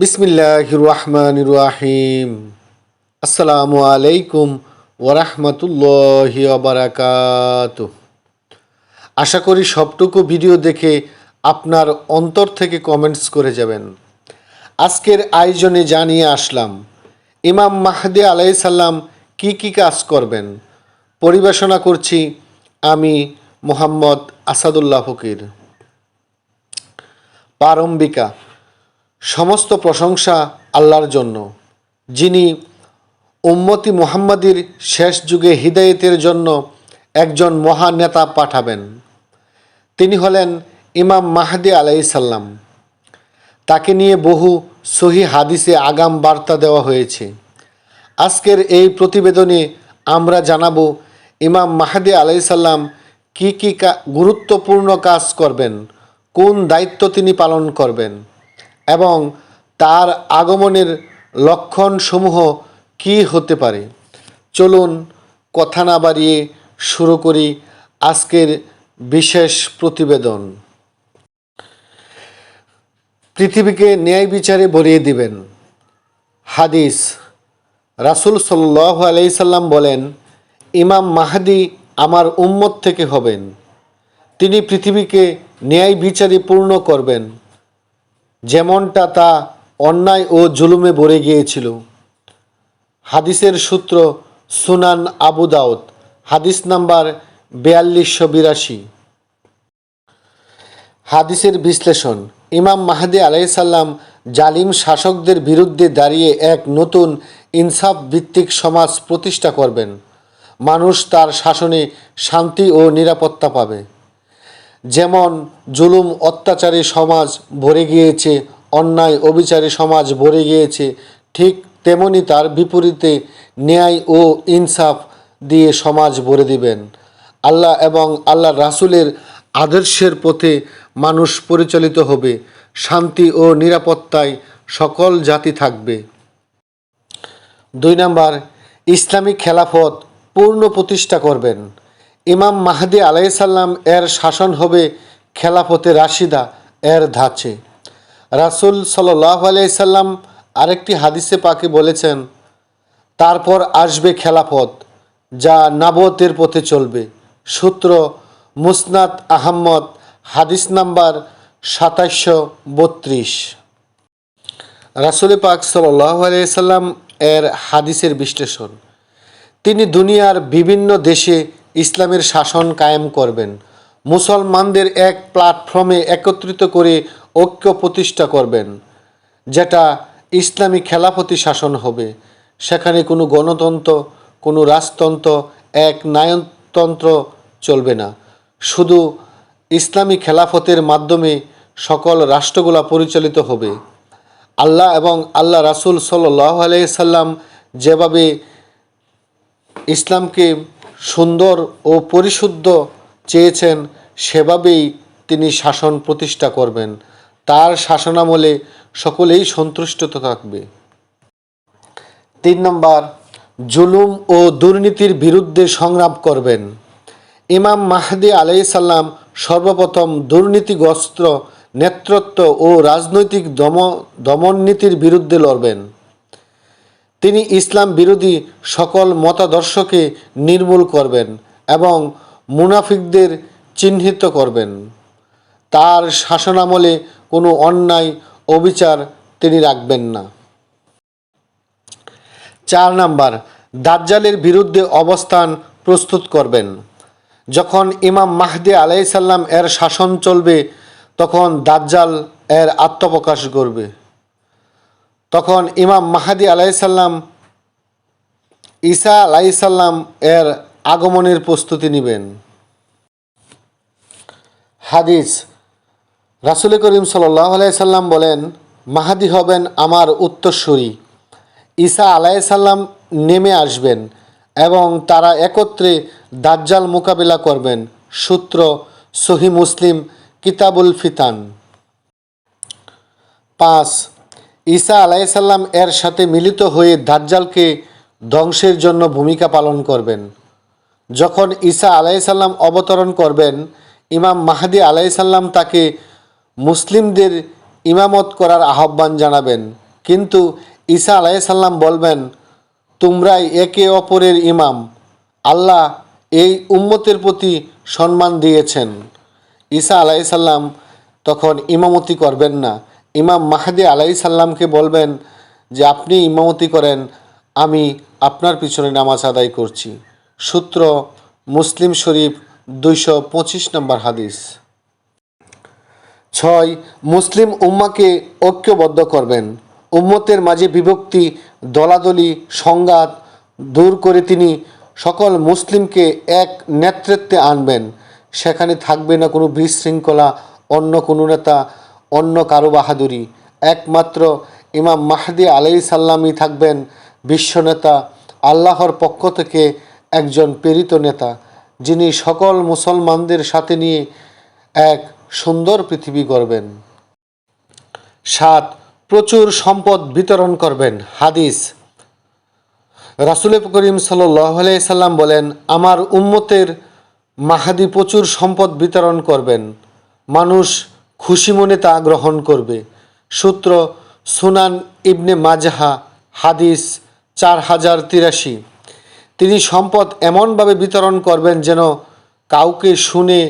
বিসমিল্লাহ রহমান রাহিম আসসালামু আলাইকুম ওরহমতুল্লাহ বারাকাত আশা করি সবটুকু ভিডিও দেখে আপনার অন্তর থেকে কমেন্টস করে যাবেন। আজকের আয়োজনে জানিয়ে আসলাম, ইমাম মাহদি আলাইসাল্লাম কি কি কাজ করবেন? পরিবেশনা করছি আমি মোহাম্মদ আসাদুল্লাহ ফকির। প্রারম্ভিকা সমস্ত প্রশংসা আল্লাহর জন্য। যিনি উম্মতি মুহাম্মাদির শেষ যুগে হিদায়তের জন্য একজন মহান নেতা পাঠাবেন। তিনি হলেন ইমাম মাহাদি আলাইসাল্লাম তাকে নিয়ে বহু সহি হাদিসে আগাম বার্তা দেওয়া হয়েছে। আজকের এই প্রতিবেদনে আমরা জানাব ইমাম মাহাদি আলাইসাল্লাম কী কা- গুরুত্বপূর্ণ কাজ করবেন, কোন দায়িত্ব তিনি পালন করবেন। এবং তার আগমনের লক্ষণসমূহ কি হতে পারে? চলুন কথা না বাড়িয়ে শুরু করি আজকের বিশেষ প্রতিবেদন। পৃথিবীকে ন্যায় বিচারে ভরিয়ে দিবেন। হাদিস। রাসুল সাল্লাহ আলাইসাল্লাম বলেন, ইমাম মাহাদি আমার উম্মত থেকে হবেন। তিনি পৃথিবীকে ন্যায় বিচারে পূর্ণ করবেন। যেমনটা তা অন্যায় ও জুলুমে ভরে গিয়েছিল। হাদিসের সূত্র সুনান আবু দাউদ, হাদিস নাম্বার বিয়াল্লিশশো বিরাশি। হাদিসের বিশ্লেষণ, ইমাম মাহাদি আলাইসাল্লাম জালিম শাসকদের বিরুদ্ধে দাঁড়িয়ে এক নতুন ইনসাফ ভিত্তিক সমাজ প্রতিষ্ঠা করবেন। মানুষ তার শাসনে শান্তি ও নিরাপত্তা পাবে। যেমন জুলুম, অত্যাচারী সমাজ ভরে গিয়েছে, অন্যায়, অবিচারী সমাজ ভরে গিয়েছে, ঠিক তেমনি তার বিপরীতে ন্যায় ও ইনসাফ দিয়ে সমাজ ভরে দিবেন। আল্লাহ এবং আল্লাহ রাসুলের আদর্শের পথে মানুষ পরিচালিত হবে, শান্তি ও নিরাপত্তায় সকল জাতি থাকবে। দুই নাম্বার ইসলামিক খেলাফত পূর্ণ প্রতিষ্ঠা করবেন। ইমাম মাহাদি আলাইসাল্লাম এর শাসন হবে খেলাফতে রাশিদা এর ধাঁচে। রাসুল সাল্লাহ আলাইসাল্লাম আরেকটি হাদিসে পাকে বলেছেন, তারপর আসবে খেলাফত যা নাবতের পথে চলবে। সূত্র মুসনাদ আহম্মদ, হাদিস নাম্বার সাতাশশো বত্রিশ। রাসুল পাক আলাইসাল্লাম এর হাদিসের বিশ্লেষণ। তিনি দুনিয়ার বিভিন্ন দেশে ইসলামের শাসন কায়েম করবেন। মুসলমানদের এক প্ল্যাটফর্মে একত্রিত করে ঐক্য প্রতিষ্ঠা করবেন, যেটা ইসলামী খেলাফতি শাসন হবে। সেখানে কোনো গণতন্ত্র, কোনো রাজতন্ত্র, এক নায়নতন্ত্র চলবে না। শুধু ইসলামী খেলাফতের মাধ্যমে সকল রাষ্ট্রগুলা পরিচালিত হবে। আল্লাহ এবং আল্লাহ রাসুল সাল্লাহ আলাইসাল্লাম যেভাবে ইসলামকে সুন্দর ও পরিশুদ্ধ চেয়েছেন, সেভাবেই তিনি শাসন প্রতিষ্ঠা করবেন। তার শাসনামলে সকলেই সন্তুষ্ট থাকবে। তিন নম্বর, জুলুম ও দুর্নীতির বিরুদ্ধে সংগ্রাম করবেন। ইমাম মাহদি আলাইসাল্লাম সর্বপ্রথম দুর্নীতিগ্রস্ত নেতৃত্ব ও রাজনৈতিক দম দমননীতির বিরুদ্ধে লড়বেন। তিনি ইসলাম বিরোধী সকল মতাদর্শকে নির্মূল করবেন এবং মুনাফিকদের চিহ্নিত করবেন। তার শাসনামলে কোনো অন্যায় অবিচার তিনি রাখবেন না। চার নাম্বার, দাজ্জালের বিরুদ্ধে অবস্থান প্রস্তুত করবেন। যখন ইমাম মাহদি আলাইসাল্লাম এর শাসন চলবে, তখন দাজ্জাল এর আত্মপ্রকাশ করবে। তখন ইমাম মাহাদি আলাইসাল্লাম ঈসা আলাইসাল্লাম এর আগমনের প্রস্তুতি নেবেন। হাদিস, রাসুল করিম সাল্লাহ আলাইসাল্লাম বলেন, মাহাদি হবেন আমার উত্তরসূরি। ঈসা আলাইসাল্লাম নেমে আসবেন এবং তারা একত্রে দাজ্জাল মোকাবিলা করবেন। সূত্র সহি মুসলিম কিতাবুল ফিতান। পাঁচ ঈসা আলাইসাল্লাম এর সাথে মিলিত হয়ে দাজ্জালকে ধ্বংসের জন্য ভূমিকা পালন করবেন। যখন ঈসা আলাইসাল্লাম অবতরণ করবেন, ইমাম মাহাদি আলাইসাল্লাম তাকে মুসলিমদের ইমামত করার আহ্বান জানাবেন। কিন্তু ঈসা আলাইসাল্লাম বলবেন, তোমরাই একে অপরের ইমাম। আল্লাহ এই উম্মতের প্রতি সম্মান দিয়েছেন। ঈসা আলাইসাল্লাম তখন ইমামতি করবেন না। ইমাম মাহাদি আলাইসাল্লামকে বলবেন যে আপনি ইমামতি করেন, আমি আপনার পিছনে নামাজ আদায় করছি। সূত্র মুসলিম শরীফ দুইশো পঁচিশ নম্বর হাদিস। ছয়, মুসলিম উম্মাকে ঐক্যবদ্ধ করবেন। উম্মতের মাঝে বিভক্তি, দলাদলি, সংঘাত দূর করে তিনি সকল মুসলিমকে এক নেতৃত্বে আনবেন। সেখানে থাকবে না কোনো বিশৃঙ্খলা, অন্য কোনো নেতা অন্য কারও বাহাদুরি। একমাত্র ইমাম মাহদি আলাই সাল্লামই থাকবেন বিশ্বনেতা আল্লাহর পক্ষ থেকে একজন প্রেরিত নেতা, যিনি সকল মুসলমানদের সাথে নিয়ে এক সুন্দর পৃথিবী গড়বেন। সাত, প্রচুর সম্পদ বিতরণ করবেন। হাদিস। রাসুল করিম সাল্লাম বলেন, আমার উম্মতের মাহাদি প্রচুর সম্পদ বিতরণ করবেন। মানুষ খুশি মনে তা গ্রহণ করবে। সূত্র সুনান ইবনে মাজাহা, হাদিস চার হাজার তিরাশি। তিনি সম্পদ এমনভাবে বিতরণ করবেন যেন কাউকে শুনে,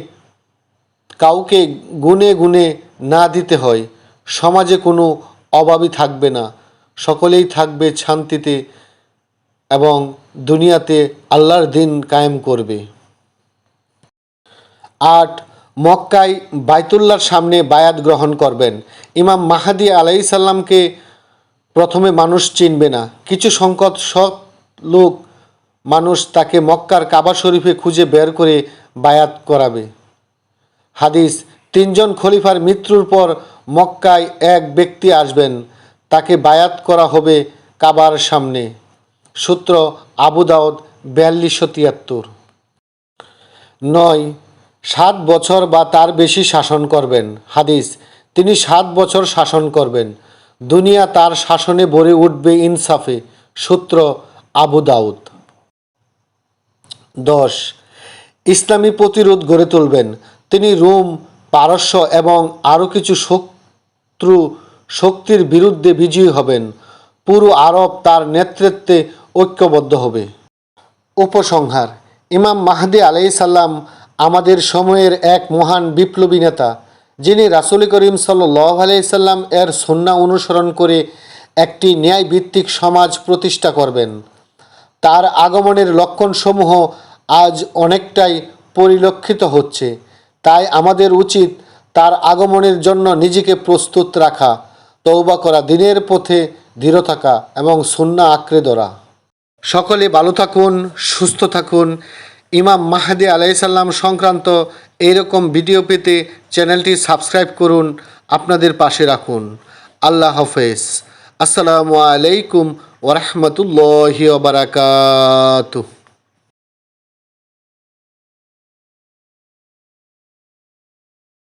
কাউকে গুনে গুনে না দিতে হয়। সমাজে কোনো অভাবই থাকবে না। সকলেই থাকবে শান্তিতে এবং দুনিয়াতে আল্লাহর দিন কায়েম করবে। আট মক্কায় বাইতুল্লাহর সামনে বায়াত গ্রহণ করবেন। ইমাম মাহাদি আলাই সাল্লামকে প্রথমে মানুষ চিনবে না। কিছু সংকট সৎ লোক মানুষ তাকে মক্কার কাবা শরীফে খুঁজে বের করে বায়াত করাবে। হাদিস, তিনজন খলিফার মৃত্যুর পর মক্কায় এক ব্যক্তি আসবেন। তাকে বায়াত করা হবে কাবার সামনে। সূত্র আবু দাউদ বিয়াল্লিশশো তিয়াত্তর নয় সাত বছর বা তার বেশি শাসন করবেন। হাদিস, তিনি সাত বছর শাসন করবেন। দুনিয়া তার শাসনে ভরে উঠবে ইনসাফে। সূত্র আবু দাউদ। দশ, ইসলামী প্রতিরোধ গড়ে তুলবেন। তিনি রোম, পারস্য এবং আরও কিছু শত্রু শক্তির বিরুদ্ধে বিজয়ী হবেন। পুরো আরব তার নেতৃত্বে ঐক্যবদ্ধ হবে। উপসংহার, ইমাম মাহাদি আলাই সাল্লাম আমাদের সময়ের এক মহান বিপ্লবী নেতা, যিনি রাসুল করিম সাল্লাহ আলাইসাল্লাম এর সন্না অনুসরণ করে একটি ন্যায়ভিত্তিক সমাজ প্রতিষ্ঠা করবেন। তার আগমনের লক্ষণসমূহ আজ অনেকটাই পরিলক্ষিত হচ্ছে। তাই আমাদের উচিত তার আগমনের জন্য নিজেকে প্রস্তুত রাখা তৌবা করা, দিনের পথে দৃঢ় থাকা এবং সুন্না আঁকড়ে ধরা। সকলে ভালো থাকুন, সুস্থ থাকুন। ইমাম মাহাদি আলাইসাল্লাম সংক্রান্ত এইরকম ভিডিও পেতে চ্যানেলটি সাবস্ক্রাইব করুন, আপনাদের পাশে রাখুন। আল্লাহ হাফেজ। আসসালামু আলাইকুম ওরহমতুল্লাহ ওবরাকাতুহ